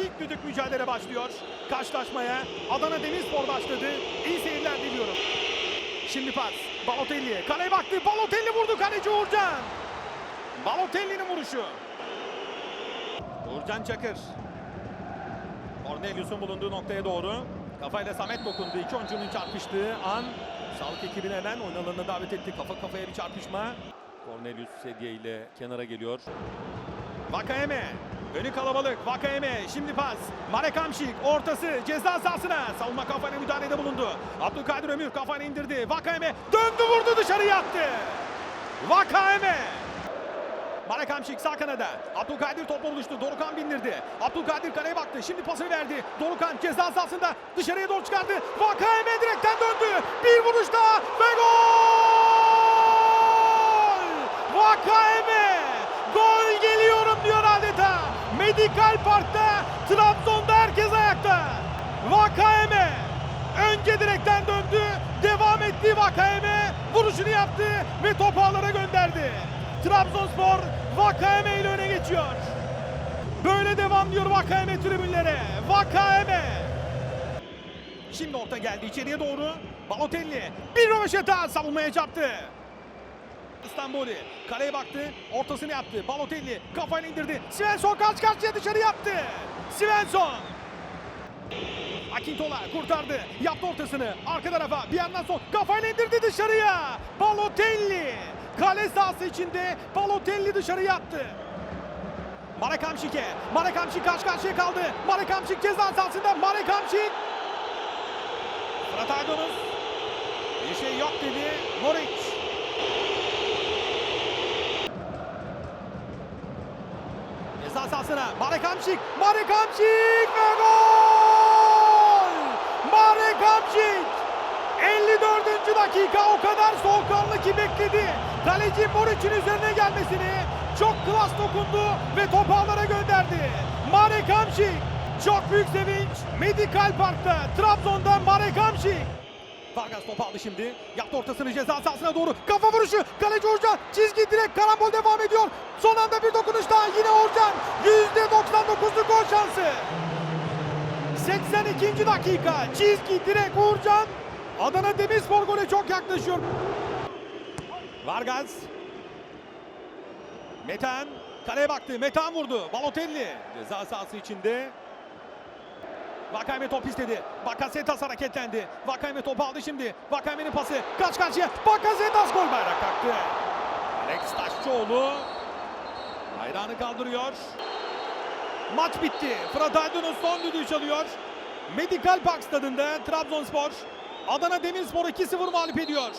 İlk düdük mücadele başlıyor. Karşılaşmaya Adana Demirspor başladı. İyi seyirler diliyorum. Şimdi pas. Balotelli. Kaleye baktı. Balotelli vurdu. Kaleci Uğurcan. Balotelli'nin vuruşu. Uğurcan Çakır. Cornelius'un bulunduğu noktaya doğru. Kafayla Samet dokundu. İki oyuncunun çarpıştığı an. Sağlık ekibini hemen oyun alanına davet etti. Kafa kafaya bir çarpışma. Cornelius sedye ile kenara geliyor. Vakayeme. Önü kalabalık. Vakayeme. Şimdi pas. Marek Hamşik. Ortası. Ceza sahasına. Savunma kafayla müdahalede bulundu. Abdülkadir Ömür kafayla indirdi. Vakayeme. Döndü vurdu dışarı attı. Vakayeme. Marek Hamşik sağ kanada. Abdülkadir topla buluştu. Dorukan bindirdi. Abdülkadir kaleye baktı. Şimdi pasını verdi. Dorukan ceza sahasında dışarıya doğru çıkardı. Vakayeme direkten döndü. Bir vuruş daha ve gol! Medikal Park'ta Trabzon'da herkes ayakta. Vakayeme önce direkten döndü. Devam etti Vakayeme. Vuruşunu yaptı ve topu ağlara gönderdi. Trabzonspor Vakayeme ile öne geçiyor. Böyle devam diyor Vakayeme tribünlere. Vakayeme. Şimdi orta geldi içeriye doğru. Balotelli bir röveşata savunmaya çarptı. İstanbul'i kaleye baktı. Ortasını yaptı. Balotelli kafayla indirdi. Svensson karşı karşıya dışarı yaptı. Svensson. Akintola kurtardı. Yaptı ortasını. Arka tarafa bir yandan son kafayla indirdi dışarıya. Balotelli. Kale sahası içinde Balotelli dışarı yattı. Marek Hamşik'e. Marek Hamşik karşı karşıya kaldı. Marek Hamşik ceza sahasında. Marek Hamşik. Fırat Aydınus. Bir şey yok dedi. Moric. Ceza sahasına Marek Hamşik. Marek Hamşik ve gol! Marek Hamşik. 54. dakika o kadar soğukkanlı ki bekledi. Kaleci Moric'in üzerine gelmesini çok klas dokundu ve topu ağlara gönderdi. Marek Hamşik. Çok büyük sevinç. Medikal Park'ta Trabzon'da Marek Hamşik. Vargas topu aldı şimdi. Yaptı ortasını ceza sahasına doğru. Kafa vuruşu. Kaleci Uğurcan. Çizgi direkt karambol devam ediyor. Son anda bir dokunuş daha. Yine Uğurcan. %99'luk gol şansı. 82. dakika. Çizgi direkt Uğurcan. Adana Demirspor gole çok yaklaşıyor. Vargas. Metan. Kaleye baktı. Metan vurdu. Balotelli. Ceza sahası içinde. Vakayeme top istedi. Bakasetas hareketlendi. Vakayeme topu aldı şimdi. Vakayeme'nin pası. Kaç karşıya. Bakasetas gol bayrak taktı. Alex Taşçıoğlu. Bayrağını kaldırıyor. Maç bitti. Fırat Aydınus son düdüğü çalıyor. Medikal Park stadında Trabzonspor Adana Demirspor'u 2-0 mağlup ediyor.